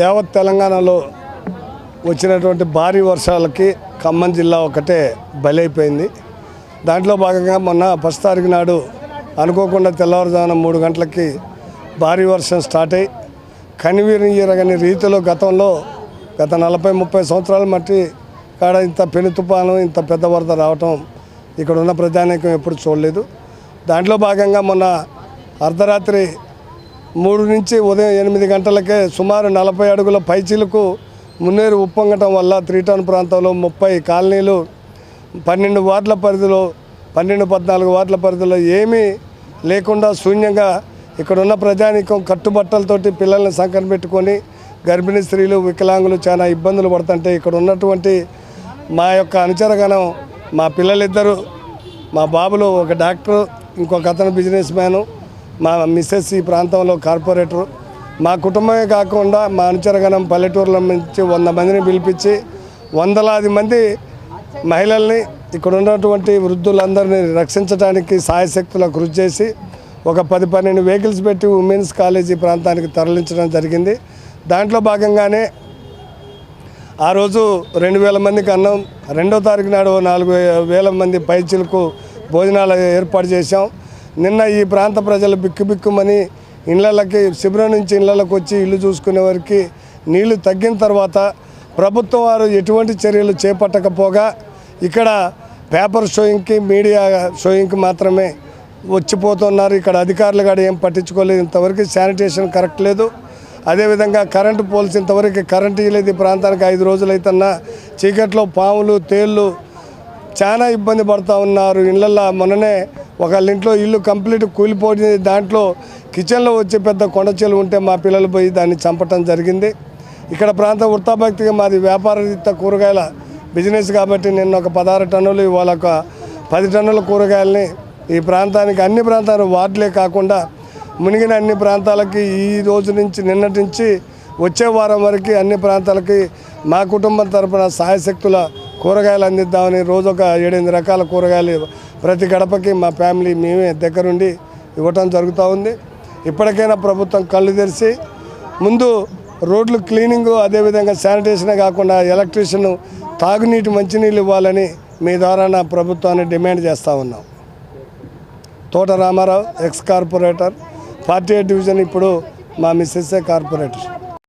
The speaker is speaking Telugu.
యావత్ తెలంగాణలో వచ్చినటువంటి భారీ వర్షాలకి ఖమ్మం జిల్లా ఒకటే బలైపోయింది. దాంట్లో భాగంగా మొన్న ఫస్ట్ తారీఖు నాడు అనుకోకుండా తెల్లవారుజామున మూడు గంటలకి భారీ వర్షం స్టార్ట్ అయ్యి కనివీరని రీతిలో గతంలో గత నలభై ముప్పై సంవత్సరాల మట్టి కాడ ఇంత పెను తుపాను ఇంత పెద్ద వరద రావటం ఇక్కడ ఉన్న ప్రజానీకం ఎప్పుడు చూడలేదు. దాంట్లో భాగంగా మొన్న అర్ధరాత్రి మూడు నుంచి ఉదయం ఎనిమిది గంటలకే సుమారు నలభై అడుగుల పైచీలకు మున్నేరు ఉప్పొంగటం వల్ల త్రీటౌన్ ప్రాంతంలో ముప్పై కాలనీలు పన్నెండు వార్డుల పరిధిలో పన్నెండు పద్నాలుగు వార్డుల పరిధిలో ఏమీ లేకుండా శూన్యంగా ఇక్కడ ఉన్న ప్రజానీకం కట్టుబట్టలతోటి పిల్లల్ని సంకన పెట్టుకొని గర్భిణీ స్త్రీలు వికలాంగులు చాలా ఇబ్బందులు పడుతుంటే ఇక్కడ ఉన్నటువంటి మా యొక్క అనుచరగణం మా పిల్లలిద్దరూ మా బాబులు ఒక డాక్టర్ ఇంకొక అతను బిజినెస్ మ్యాను మా మిస్సెస్ ఈ ప్రాంతంలో కార్పొరేటరు. మా కుటుంబమే కాకుండా మా అనుచరగణం పల్లెటూరుల నుంచి వంద మందిని పిలిపించి వందలాది మంది మహిళల్ని ఇక్కడ ఉన్నటువంటి వృద్ధులందరినీ రక్షించడానికి సాయశక్తుల కృషి చేసి ఒక పది పన్నెండు వెహికల్స్ పెట్టి ఉమెన్స్ కాలేజీ ప్రాంతానికి తరలించడం జరిగింది. దాంట్లో భాగంగానే ఆ రోజు రెండు వేల మందికి అన్నం రెండో తారీఖు నాడు నాలుగు వేల మంది పైచీలకు భోజనాలు ఏర్పాటు చేశాం. నిన్న ఈ ప్రాంత ప్రజలు బిక్కుబిక్కుమని ఇళ్ళకి శిబిరం నుంచి ఇళ్ళకి వచ్చి ఇల్లు చూసుకునే వారికి నీళ్ళు తగ్గిన తర్వాత ప్రభుత్వం వారు ఎటువంటి చర్యలు చేపట్టకపోగా ఇక్కడ పేపర్ షోయింగ్కి మీడియా షోయింగ్కి మాత్రమే వచ్చిపోతున్నారు. ఇక్కడ అధికారులు కూడా ఏం పట్టించుకోలేదు. ఇంతవరకు శానిటేషన్ కరెక్ట్ లేదు. అదేవిధంగా కరెంటు పోల్స్ ఇంతవరకు కరెంటు ఇవ్వలేదు ఈ ప్రాంతానికి ఐదు రోజులు అవుతున్నా చీకట్లో పాములు తేళ్ళు చాలా ఇబ్బంది పడుతూ ఉన్నారు. ఇళ్ళల్లో మొన్ననే ఒకళ్ళ ఇంట్లో ఇల్లు కంప్లీట్ కూలిపోయింది దాంట్లో కిచెన్లో వచ్చే పెద్ద కొండచెలు ఉంటే మా పిల్లలు పోయి దాన్ని చంపటం జరిగింది. ఇక్కడ ప్రాంత వృత్తాభక్తిగా మాది వ్యాపార కూరగాయల బిజినెస్ కాబట్టి నిన్న ఒక పదహారు టన్నులు ఇవాళ ఒక పది టన్నుల కూరగాయలని ఈ ప్రాంతానికి అన్ని ప్రాంతాలు వార్డులే కాకుండా మునిగిన అన్ని ప్రాంతాలకి ఈ రోజు నుంచి నిన్నటి నుంచి వచ్చే వారం వరకు అన్ని ప్రాంతాలకి మా కుటుంబం తరపున సాయశక్తుల కూరగాయలు అందిద్దామని రోజు ఒక ఏడెనిమిది రకాల కూరగాయలు ప్రతి గడపకి మా ఫ్యామిలీ మేమే దగ్గరుండి ఇవ్వటం జరుగుతూ ఉంది. ఇప్పటికైనా ప్రభుత్వం కళ్ళు తెరిచి ముందు రోడ్లు క్లీనింగ్ అదేవిధంగా శానిటేషన్ కాకుండా ఎలక్ట్రీషియన్ తాగునీటి మంచినీళ్ళు ఇవ్వాలని మీ ద్వారా నా ప్రభుత్వాన్ని డిమాండ్ చేస్తూ ఉన్నాం. Thota Ramarao ex corporator forty division ఇప్పుడు మా మిస్సెస్ఏ కార్పొరేటర్.